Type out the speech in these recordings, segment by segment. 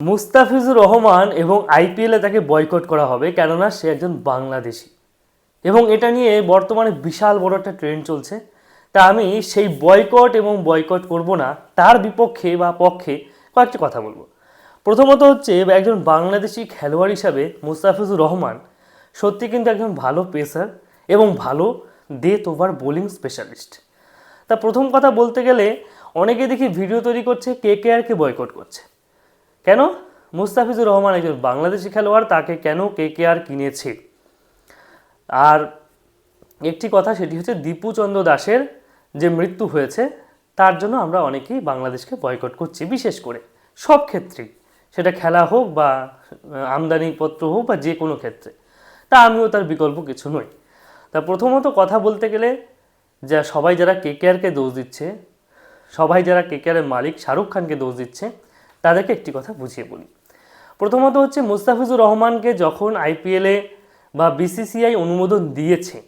মুস্তাফিজুর রহমান এবং আইপিএলে তাকে বয়কট করা হবে, কেননা সে একজন বাংলাদেশি। এবং এটা নিয়ে বর্তমানে বিশাল বড় একটা ট্রেন্ড চলছে। তা আমি সেই বয়কট এবং বয়কট করব না, তার বিপক্ষে বা পক্ষে কয়েকটি কথা বলব। প্রথমত হচ্ছে, একজন বাংলাদেশি খেলোয়াড় হিসাবে মুস্তাফিজুর রহমান সত্যি কিন্তু একজন ভালো পেসার এবং ভালো ডেথ ওভার বোলিং স্পেশালিস্ট তা প্রথম কথা বলতে গেলে, অনেকে দেখি ভিডিও তৈরি করছে কে কে আরকে বয়কট করছে। কেন? মুস্তাফিজুর রহমান একজন বাংলাদেশি খেলোয়াড়, তাকে কেন কে কে আর কিনেছে? আর একটি কথা, সেটি হচ্ছে দীপু চন্দ্র দাসের যে মৃত্যু হয়েছে, তার জন্য আমরা অনেকেই বাংলাদেশকে বয়কট করছি, বিশেষ করে সব ক্ষেত্রেই। সেটা খেলা হোক বা আমদানিপত্র হোক বা যে কোনো ক্ষেত্রে। তা আমিও তার বিকল্প কিছু নই। তা প্রথমত কথা বলতে গেলে, যা সবাই যারা কে কেআরকে দোষ দিচ্ছে, সবাই যারা কে কেআরের মালিক, শাহরুখ খানকে দোষ দিচ্ছে তাদেরকে একটি কথা বুঝিয়ে বলি। প্রথমত হচ্ছে মুস্তাফিজুর রহমানকে যখন আইপিএলে বা বিসিসিআই অনুমোদন দিয়েছে,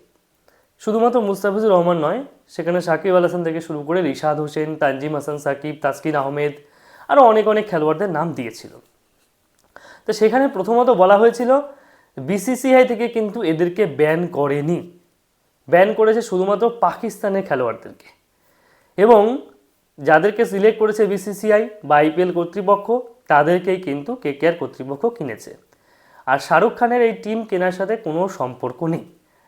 শুধুমাত্র মুস্তাফিজুর রহমান নয়, সেখানে সাকিব আল হাসান থেকে শুরু করে রিশাদ হোসেন, তানজিম হাসান সাকিব, তাসকিন আহমেদ আরও অনেক অনেক খেলোয়াড়দের নাম দিয়েছিল। তো সেখানে প্রথমত বলা হয়েছিল, বিসিসিআই থেকে কিন্তু এদেরকে ব্যান করেনি। ব্যান করেছে শুধুমাত্র পাকিস্তানের খেলোয়াড়দেরকে। এবং যাদেরকে সিলেক্ট করেছে বিসিসিআই বা আইপিএল কর্তৃপক্ষ, তাদেরকেই কিন্তু কেকেআর কর্তৃপক্ষ কিনেছে। আর শাহরুখ খানের এই টিম কেনার সাথে কোনো সম্পর্ক নেই।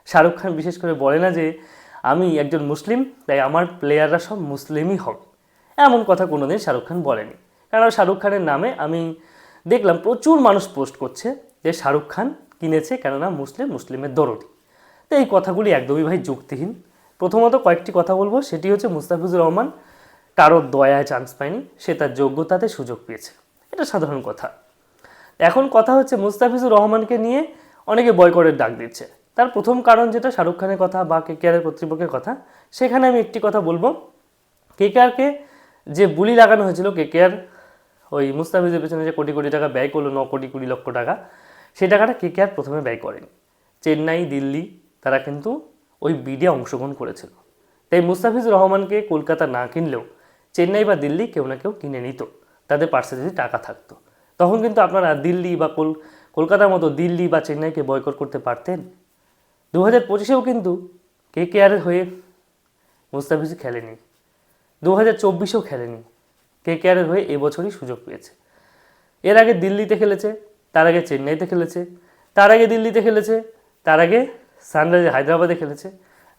শাহরুখ খান বিশেষ করে বলে না যে, আমি একজন মুসলিম, তাই আমার প্লেয়াররা সব মুসলিমই হবে এমন কথা কোনোদিন শাহরুখ খান বলেনি। কারণ শাহরুখ খানের নামে আমি দেখলাম প্রচুর মানুষ পোস্ট করছে যে শাহরুখ খান কিনেছে কেননা মুসলিম, মুসলিমের দরদি। তো এই কথাগুলি একদমই ভাই যুক্তিহীন। প্রথমত কয়েকটি কথা বলব, সেটি হচ্ছে মুস্তাফিজুর রহমান কারোর দয়ায় চান্স পায়নি, সে তার যোগ্যতাতে সুযোগ পেয়েছে। এটা সাধারণ কথা। এখন কথা হচ্ছে, মুস্তাফিজুর রহমানকে নিয়ে অনেকে বয়কটের ডাক দিচ্ছে। তার প্রথম কারণ যেটা, শাহরুখ খানের কথা বা কেকেআরের কর্তৃপক্ষের কথা, সেখানে আমি একটি কথা বলব। কেকেআরকে যে বুলি লাগানো হয়েছিল কেকেআর ওই মুস্তাফিজের পেছনে যে কোটি কোটি টাকা ব্যয় করল, ন কোটি কুড়ি লক্ষ টাকা, সেই টাকাটা কেকেআর প্রথমে ব্যয় করেনি। চেন্নাই, দিল্লি, তারা কিন্তু ওই বিডে অংশগ্রহণ করেছিল। তাই মুস্তাফিজুর রহমানকে কলকাতা না কিনলেও চেন্নাই বা দিল্লি কেউ না কেউ কিনে নিত। তাদের পার্সে যদি টাকা থাকতো। তখন কিন্তু আপনারা দিল্লি বা কল, কলকাতার মতো দিল্লি বা চেন্নাইকে বয়কট করতে পারতেন। দু হাজার পঁচিশেও কিন্তু কে কে হয়ে মুস্তাফিজ খেলেনি। দু হাজার চব্বিশেও খেলেনি। কে কে হয়ে এবছরই সুযোগ পেয়েছে। এর আগে দিল্লিতে খেলেছে, তার আগে চেন্নাইতে খেলেছে, তার আগে দিল্লিতে খেলেছে, তার আগে সানরাইজ হায়দ্রাবাদে খেলেছে,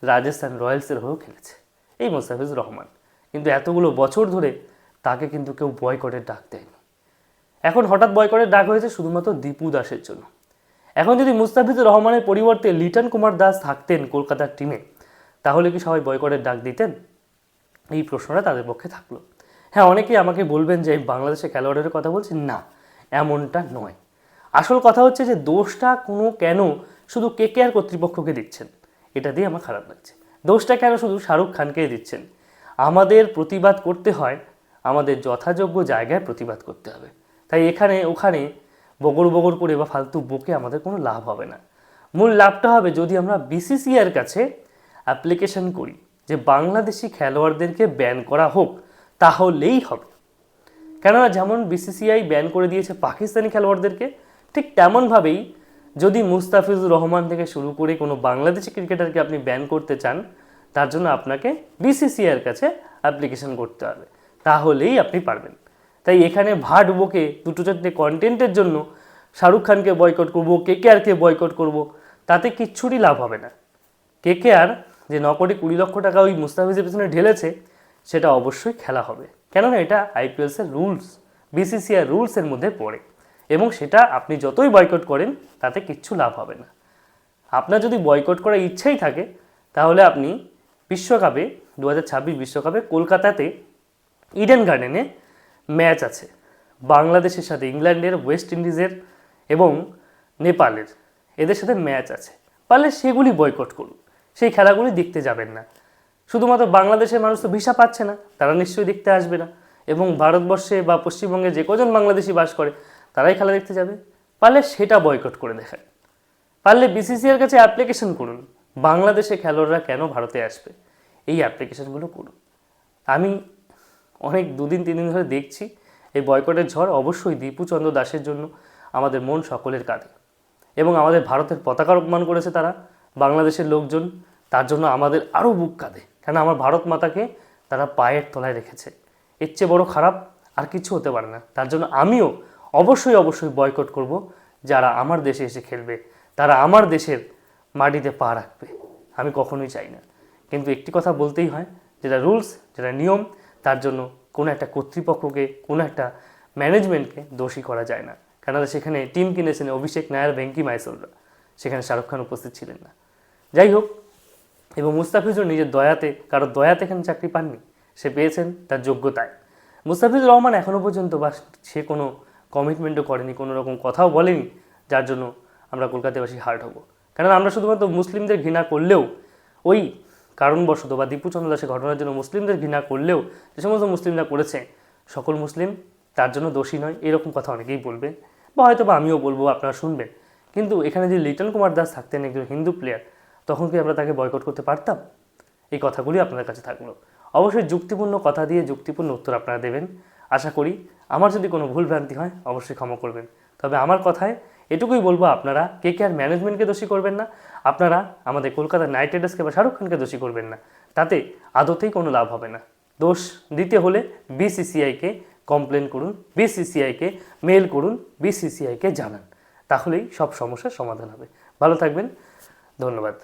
রাজস্থান রয়্যালসের হয়েও খেলেছে। এই মোস্তাফিজুর রহমান। কিন্তু এতগুলো বছর ধরে তাকে কিন্তু কেউ বয়কটের ডাক দেয়নি। এখন হঠাৎ বয়কটের ডাক হয়েছে শুধুমাত্র দীপু দাসের জন্য। এখন যদি মুস্তাফিজুর রহমানের পরিবর্তে লিটন কুমার দাস থাকতেন কলকাতার টিমে তাহলে কি সবাই বয়কটের ডাক দিতেন? এই প্রশ্নটা তাদের পক্ষে থাকল। হ্যাঁ অনেকেই আমাকে বলবেন যে বাংলাদেশের খেলোয়াড়ের কথা বলছি। না, এমনটা নয়। আসল কথা হচ্ছে যে দোষটা কোনো কেন শুধু কে কে আর কর্তৃপক্ষকে দিচ্ছেন? এটা দিয়ে আমার খারাপ লাগছে। দোষটা কেন শুধু শাহরুখ খানকে দিচ্ছেন? আমাদের প্রতিবাদ করতে হয়, আমাদের যথাযোগ্য জায়গায় প্রতিবাদ করতে হবে। তাই এখানে, ওখানে বগর বগর করে বা ফালতু বকে আমাদের কোনো লাভ হবে না। মূল লাভটা হবে যদি আমরা বিসিসিআর কাছে অ্যাপ্লিকেশন করি, যে বাংলাদেশি খেলোয়াড়দেরকে ব্যান করা হোক, তাহলেই হবে। কেননা যেমন বিসিসিআই ব্যান করে দিয়েছে পাকিস্তানি খেলোয়াড়দেরকে, ঠিক তেমনভাবেই যদি মুস্তাফিজুর রহমান থেকে শুরু করে কোনো বাংলাদেশি ক্রিকেটারকে আপনি ব্যান করতে চান তার জন্য আপনাকে বিসিসিআইয়ের কাছে অ্যাপ্লিকেশন করতে হবে। তাহলেই আপনি পারবেন। তাই এখানে ভাট বকে দুটো চারটে কন্টেন্টের জন্য শাহরুখ খানকে বয়কট করব, কে কে আরকে বয়কট করব, তাতে কিচ্ছুরই লাভ হবে না। কে কে আর যে ন কোটি কুড়ি লক্ষ টাকা ওই মুস্তাফিজের পেছনে ঢেলেছে, সেটা অবশ্যই খেলা হবে। কেননা এটা আইপিএলসের রুলস বিসিসিআই রুলসের মধ্যে পড়ে। এবং সেটা আপনি যতই বয়কট করেন, তাতে কিচ্ছু লাভ হবে না। আপনার যদি বয়কট করার ইচ্ছেই থাকে, তাহলে আপনি বিশ্বকাপে দু হাজার ছাব্বিশ বিশ্বকাপে কলকাতাতে ইডেন গার্ডেনে ম্যাচ আছে। বাংলাদেশের সাথে ইংল্যান্ডের, ওয়েস্ট ইন্ডিজের এবং নেপালের। এদের সাথে ম্যাচ আছে। পারলে সেগুলি বয়কট করুন। সেই খেলাগুলি দেখতে যাবেন না। শুধুমাত্র বাংলাদেশের মানুষ তো ভিসা পাচ্ছে না। তারা নিশ্চয়ই দেখতে আসবে না। এবং ভারতবর্ষে বা পশ্চিমবঙ্গে যে কজন বাংলাদেশি বাস করে, তারাই খেলা দেখতে যাবে। পারলে সেটা বয়কট করে দেখায়। পারলে বিসিসিআর কাছে অ্যাপ্লিকেশন করুন। বাংলাদেশে খেলোয়াড়রা কেন ভারতে আসবে? এই অ্যাপ্লিকেশনগুলো করুন। আমি অনেক দুদিন তিন দিন ধরে দেখছি এই বয়কটের ঝড় অবশ্যই দীপুচন্দ্র দাসের জন্য আমাদের মন সকলের কাঁধে। এবং আমাদের ভারতের পতাকা অপমান করেছে তারা, বাংলাদেশের লোকজন, তার জন্য আমাদের আরও বুক কাঁদে কেন আমার ভারত মাতাকে তারা পায়ের তলায় রেখেছে। এর চেয়ে বড় খারাপ আর কিছু হতে পারে না। তার জন্য আমিও অবশ্যই অবশ্যই বয়কট করব। যারা আমার দেশে এসে খেলবে, তারা আমার দেশের মাটিতে পা রাখবে। আমি কখনোই চাই না। কিন্তু একটি কথা বলতেই হয়, যেটা রুলস, যেটা নিয়ম, তার জন্য কোনো একটা কর্তৃপক্ষকে, কোনো একটা ম্যানেজমেন্টকে দোষী করা যায় না। কেননা সেখানে টিম কিনেছেন অভিষেক নায়ার, ভেঙ্কি মাইসলরা। সেখানে শাহরুখ খান উপস্থিত ছিলেন না। যাই হোক, এবং মুস্তাফিজুর নিজের দয়াতে, কারও দয়াতে এখানে চাকরি পাননি। সে পেয়েছেন তার যোগ্যতায়। মুস্তাফিজুর রহমান এখনও পর্যন্ত বা সে কোনো কমিটমেন্টও করেনি, কোনো রকম কথাও বলেনি, যার জন্য আমরা কলকাতাবাসী হার্ট হব। কারণ আমরা শুধুমাত্র মুসলিমদের ঘৃণা করলেও, ওই কারণবশত বা দীপুচন্দ্র দাসের ঘটনার জন্য মুসলিমদের ঘৃণা করলেও যে সমস্ত মুসলিমরা করেছে, সকল মুসলিম তার জন্য দোষী নয়, এরকম কথা অনেকেই বলবে বা হয়তো বা আমিও বলব, আপনারা শুনবেন। কিন্তু এখানে যে লিটন কুমার দাস থাকতেন একজন হিন্দু প্লেয়ার তখন কি আমরা তাকে বয়কট করতে পারতাম? এই কথাগুলি আপনাদের কাছে থাকল। অবশ্যই যুক্তিপূর্ণ কথা দিয়ে যুক্তিপূর্ণ উত্তর আপনারা দেবেন। আশা করি আমার যদি কোনো ভুল ভ্রান্তি হয়, অবশ্যই ক্ষমা করবেন। তবে আমার কথায় এটুকুই বলব আপনারা, কে কে আর ম্যানেজমেন্টকে দোষী করবেন না, আপনারা আমাদের কলকাতা নাইট রাইডার্সকে বা শাহরুখ খানকে দোষী করবেন না, তাতে আদতেই কোনো লাভ হবে না। দোষ দিতে হলে বিসিসিআইকে কমপ্লেন করুন বিসিসিআইকে মেল করুন বিসিসিআইকে জানান, তাহলেই সব সমস্যার সমাধান হবে। ভালো থাকবেন, ধন্যবাদ।